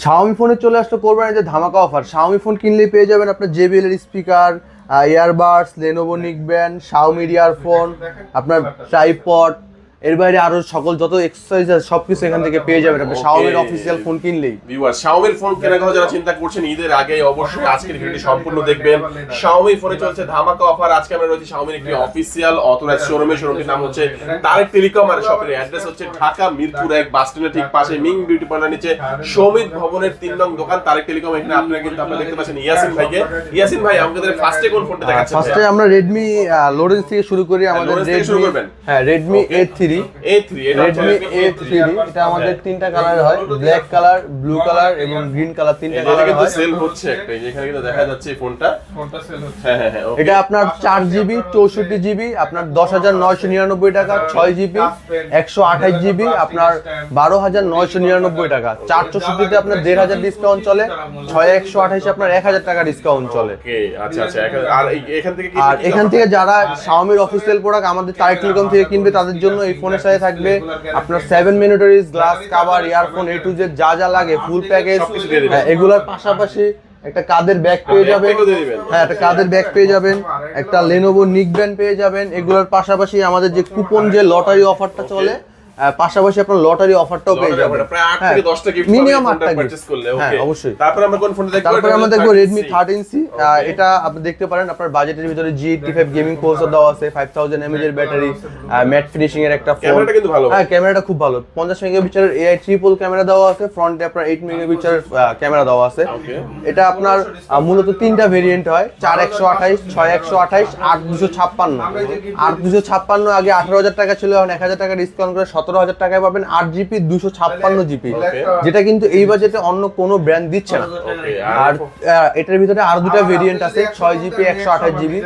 Xiaomi ফোনে চলে আসলো যে ধামাকা অফার শাওমি ফোন কিনলেই পেয়ে যাবেন আপনার জেবিএল এর speaker earbuds Lenovo neckband Xiaomi earphone আপনার ট্রাইপড এর বাইরে আরও সকল যত এক্সারসাইজ আছে সবকিছু এখান থেকে পেয়ে যাবেন আপনি। শাওমির অফিসিয়াল ফোন কিনলেই। ভিউয়ার শাওমির ফোন কেনার কথা যারা চিন্তা করছেন ঈদের আগে অবশ্যই আজকের ভিডিওটি সম্পূর্ণ দেখবেন। শাওমি ফোনে চলছে ধামাকা অফার আজকে আমরা রয়েছে শাওমির একটি অফিসিয়াল অথরাইজ শোরুমে শোরুমটির নাম হচ্ছে তারেক টেলিকম আর শপের অ্যাড্রেস হচ্ছে ঢাকা মিরপুর এক বাস স্ট্যান্ডের ঠিক পাশে মিং বিউটি পার্লার নিচে। সৌমিত ভবনের তিন নং দোকান তারেক টেলিকম এখানে আপনারা কিন্তু আপনারা দেখতে পাচ্ছেন ইয়াসিন ভাইকে। ইয়াসিন ভাই আমাদের ফার্স্টে কোন ফোনটা দেখাচ্ছেন আচ্ছা, ফার্স্টে আমরা রেডমি লোরেন্স থেকে শুরু করি হ্যাঁ, আমাদের রেডমি হ্যাঁ Redmi A3 three Redmi A three এটা আমাদের তিনটা কালার হয় ব্ল্যাক কালার ব্লু কালার এবং গ্রিন কালার তিনটা কালার কিন্তু সেল হচ্ছে একটা এখানে কিন্তু দেখা যাচ্ছে এই ফোনটা ফোনটা সেল হচ্ছে। হ্যাঁ হ্যাঁ হ্যাঁ এটা আপনার চার জিবি চৌষট্টি জিবি আপনার দশ হাজার নয়শো নিরানব্বই টাকা ছয় জিবি একশো আঠাশ জিবি আপনার বারো হাজার নয়শো নিরানব্বই টাকা চার চৌষট্টিতে আপনার দেড় হাজার ডিসকাউন্ট চলে ছয় একশো আঠাশে আপনার এক হাজার টাকা ডিসকাউন্ট চলে। আচ্ছা আচ্ছা আর এখান থেকে যারা শাওমির অফিসিয়াল প্রোডাক্ট আমাদের তারেক টেলিকম থেকে কিনবে তাদের জন্য এই ফোনের সাথে থাকবে। আপনার seven মিনিটারিজ glass cover earphone A to Z যা যা লাগে ফুল প্যাকেজ এগুলোর পাশাপাশি একটা কাদের ব্যাগ পেয়ে যাবেন। হ্যাঁ একটা কাদের ব্যাগ পেয়ে যাবেন। একটা লেনোভো নিক ব্যান্ড পেয়ে যাবেন। এগুলোর পাশাপাশি আমাদের যে কুপন যে লটারি অফারটা চলে পাশাপাশি আপনার লটারি অফারটাও পেয়ে যাবেন। প্রায় আট থেকে দশটা gift মিনিমাম পাবেন আটটা ফোনটা gift purchase করলে, হ্যাঁ অবশ্যই। তারপরে আমরা কোন ফোনটা দেখব? তারপরে আমরা দেখব 13C রেডমি এটা আপনি দেখতে পারেন আপনার বাজেটের ভিতরে G eighty five gaming processor দেওয়া আছে ফাইভ থাউজেন্ড এমএজ এর ব্যাটারি ম্যাট ফিনিশিং এর একটা ফোন ক্যামেরাটা কিন্তু ভালো। হ্যাঁ ক্যামেরাটা খুব ভালো। পঞ্চাশ মেগাপিক্সেলের এআই ট্রিপল ক্যামেরা দেওয়া আছে ফ্রন্টে আপনার এইট মেগাপিক্সেলের ক্যামেরা দেওয়া আছে। এটা আপনার মূলত তিনটা ভেরিয়েন্ট হয় চার একশো আঠাইশ ছয় একশো আঠাইশ আট দুশো ছাপ্পান্ন। আট দুশো ছাপ্পান্ন আগে আঠারো হাজার টাকা ছিল এখন এক হাজার টাকা ডিসকাউন্ট করে সতেরো হাজার টাকায় পাবেন আট জিবি দুশো ছাপ্পান্ন জিবি। যেটা কিন্তু এই বাজেটে অন্য কোনো ব্র্যান্ড দিচ্ছে না। আর এটার ভিতরে আরও দুটা ভেরিয়েন্ট আছে ছয় জিবি একশো আঠাশ জিবি।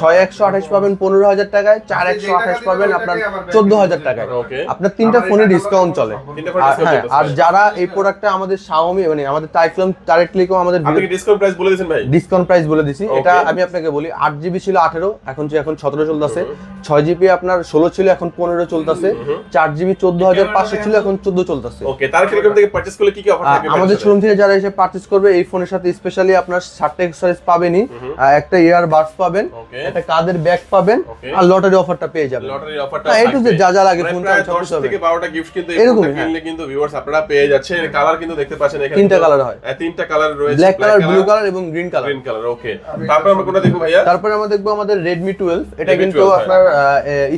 ছয় একশো আঠাশ পাবেন পনেরো হাজার টাকায় চার একশো আঠাশ পাবেন আপনার চোদ্দ হাজার টাকায়। আপনার তিনটা ফোনে ডিসকাউন্ট চলে। আর হ্যাঁ যারা এই প্রোডাক্টটা আমাদের শাওমি মানে আমাদের টাইফ্লাম ডাইরেক্টলি আমাদের ডিসকাউন্ট প্রাইস বলে দিয়েছেন ভাই? ডিসকাউন্ট প্রাইস বলে দিছি। এটা আমি আপনাকে বলি আট জিবি ছিল আঠেরো এখন এখন সতেরো চলতেছে। ছয় জিবি আপনার ষোলো ছিল এখন পনেরো চলতেছে। চার জিবি চোদ্দ হাজার পাঁচশো ছিল এখন চোদ্দ চলতেছে। ওকে তার টেলিকম থেকে পারচেজ করলে কি কি অফার থাকবে? আমাদের শোরুম থেকে যারা এসে পারচেজ করবে এই ফোনের সাথে স্পেশালি আপনার সাতটা এক্সারসাইজ পাবেনই। একটা ইয়ার বাডস পাবেন একটা কাদের ব্যাগ পাবেন আর লটারি অফারটা পেয়ে যাবেন। লটারির অফারটা হ্যাঁ, to যা যা লাগে ফোন চার্জ 10 থেকে 12টা গিফট কিন্তু ফোনটা হ্যাঁ। কিনলে কিন্তু ভিউয়ার্স আপনারা পেয়ে যাচ্ছেন কালার কিন্তু দেখতে পাচ্ছেন এখানে তিনটা colour হয়। হ্যাঁ, তিনটা কালার রয়েছে। ব্ল্যাক কালার ব্লু কালার এবং green colour green colour okay তারপর আমরা কোনটা দেখব ভাইয়া? তারপরে আমরা দেখব আমাদের রেডমি টুয়েলভ এটা কিন্তু 12, আপনার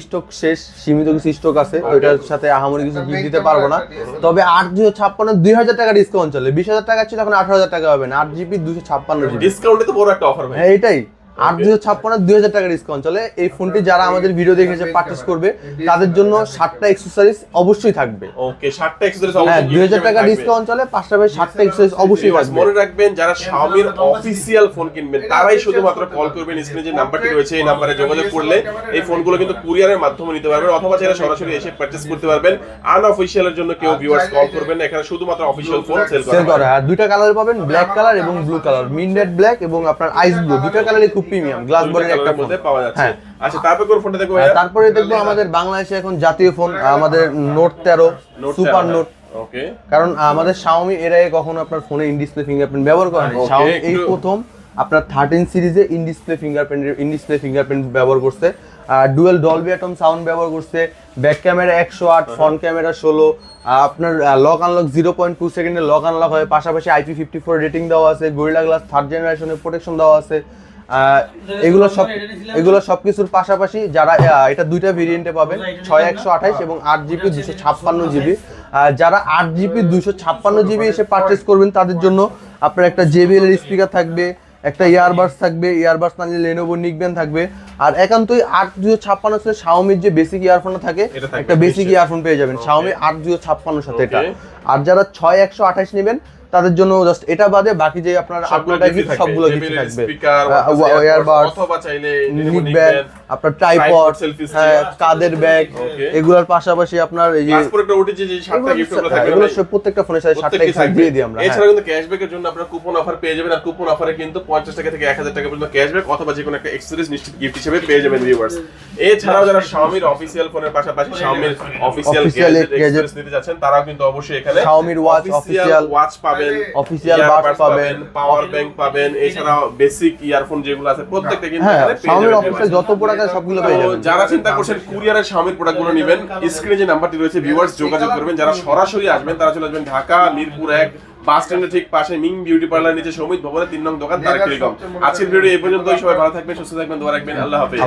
স্টক শেষ সীমিত কিছু স্টক আছে। ওইটার সাথে আহামরি কিছু গিফট দিতে পারব না। তবে আট দুশো ছাপ্পান্ন দুই হাজার টাকা ডিসকাউন্ট চলে। বিশ হাজার টাকা ছিল এখন আঠারো হাজার টাকা হবে না। আট জিবি দুশো ছাপ্পান্ন জিবি। ডিসকাউন্টে তো বড় একটা অফার ভাই। হ্যাঁ এটাই। আট দুশো ছাপ্পান্ন দুই হাজার টাকা ডিসকাউন্ট চলে। এই ফোনটি যারা আমাদের ভিডিও দেখে এসে পারচেস করবে তাদের জন্য সাতটা এক্সেসরিজ অবশ্যই থাকবে। ওকে 60টা এক্সেসরিজ হ্যাঁ দুই হাজার টাকা ডিসকাউন্ট চলে পাঁচটা ভাই সাতটা এক্সেসরিজ অবশ্যই থাকবে। মনে রাখবেন যারা Xiaomi অফিসিয়াল ফোন কিনবেন তারাই শুধুমাত্র কল করবেন স্ক্রিনে যে নাম্বারটি রয়েছে এই নাম্বারে যোগাযোগ করলে এই ফোনগুলো কিন্তু কুরিয়ারের মাধ্যমে নিতে পারবেন অথবা চাইলে সরাসরি এসে পারচেজ করতে পারবেন। আনঅফিশিয়ালের জন্য কেউ ভিউয়ার্স কল করবেন না এখানে শুধুমাত্র অফিশিয়াল ফোন সেল করা হয়। আর দুইটা কালার পাবেন ব্ল্যাক কালার এবং ব্লু কালার মিনডেড ব্ল্যাক এবং আপনার আইস ব্লু দুইটা কালারই খুব প্রিমিয়াম গ্লাস বডির একটা ফোন পাওয়া যাচ্ছে। হ্যাঁ। আচ্ছা তারপর কোন ফোনটা দেখব তারপরে দেখব আমাদের বাংলাদেশে এখন জাতীয় ফোন আমাদের নোট তেরো Note সুপার নোট ওকে কারণ আমাদের শাওমি এর আগে কখনো আপনার ফোনে ইন ডিসপ্লে ফিঙ্গারপ্রিন্ট ব্যবহার করেনি। শাওমি এই প্রথম আপনার থার্টিন সিরিজে in display fingerprint in display fingerprint ব্যবহার করছে। ডুয়েল ডলবি অ্যাটম সাউন্ড ব্যবহার করছে। ব্যাক ক্যামেরা একশো আট ফ্রন্ট ক্যামেরা ষোলো। আপনার lock unlock zero point two সেকেন্ডে লক আনলক হয় পাশাপাশি আইপি ফিফটি ফোর রেটিং দেওয়া আছে। গরিলা গ্লাস থার্ড জেনারেশনের প্রোটেকশন দেওয়া আছে। এগুলো সব এগুলো সবকিছুর পাশাপাশি যারা এটা দুইটা ভেরিয়েন্টে পাবেন ছয় একশো আঠাইশ এবং আট জিবি দুশো ছাপ্পান্ন জিবি। যারা আট জিবি দুশো ছাপ্পান্ন জিবি এসে পারচেস করবেন তাদের জন্য আপনার একটা জেবিএল এর স্পিকার থাকবে একটা ইয়ারবাডস থাকবে ইয়ারবাডস না নিলে লেনোভো নিকবেন থাকবে। আর একান্তই আট দুশো ছাপ্পান্ন সাথে শাওমির যে বেসিক ইয়ারফোন থাকে একটা বেসিক ইয়ারফোন পেয়ে যাবেন। শাওমি আট দুশো ছাপ্পান্নর সাথে এটা। আর যারা ছয় একশো আঠাশ নেবেন তাদের জন্য জাস্ট এটা বাদে বাকি যে আপনার সবগুলো আপনার gift সবগুলো কিছু থাকবে ইয়ারবাডস অথবা চাইলে নিক ব্যাগ আপনার ট্রাইপড stick। হ্যাঁ কাদের ব্যাগ. এগুলোর পাশাপাশি আপনার এই যে পাসপোর্ট একটা ওটিজি যে সাতটা এগুলো- গিফটগুলো হ্যাঁ, থাকবে এগুলো সব প্রত্যেকটা ফোনের সাথে সাতটা প্রত্যেকটি এক্সট্রা থাকবে। দিয়ে দিই আমরা হ্যাঁ। এছাড়া কিন্তু ক্যাশব্যাকের জন্য আপনারা কুপন অফার পেয়ে যাবেন আর কুপন অফারে কিন্তু পঞ্চাশ টাকা থেকে এক হাজার টাকা পর্যন্ত ক্যাশব্যাক অথবা যে কোনো একটা এক্সেসরিজ নিশ্চিত গিফট হিসেবে পেয়ে যাবেন ভিউয়ার্স এছাড়াও যারা শাওমির অফিসিয়াল ফোনের পাশাপাশি শাওমির অফিসিয়াল Official গ্যাজেট gadget। নিতে যাচ্ছেন তারাও কিন্তু অবশ্যই এখানে Xiaomi watch, official- ওয়াচ পাবেন earbuds buds পাবেন, পাওয়ার ব্যাংক পাবেন এছাড়াও বেসিক ইয়ারফোন যেগুলো আছে প্রত্যেকটা কিন্তু হ্যাঁ Xiaomi যাবেন। অফিসিয়াল যত প্রোডাক্ট আছে সবগুলো পেয়ে যাবেন। যারা চিন্তা করছেন কুরিয়ারের স্বামীর প্রোডাক্টগুলো নেবেন স্ক্রিনে যে নাম্বারটি রয়েছে ভিউয়ার্স যোগাযোগ করবেন। যারা সরাসরি আসবেন তারা চলে আসবেন ঢাকা মিরপুর এক বাস স্ট্যান্ডের ঠিক পাশে মিং বিউটি পার্লার নিচে সমিত ভবনের তিন নং দোকান তারেক টেলিকম। আজকের ভিডিও এই পর্যন্তই। সবাই ভালো থাকবেন সুস্থ থাকবেন দোয়া রাখবেন। আল্লাহ হাফেজ।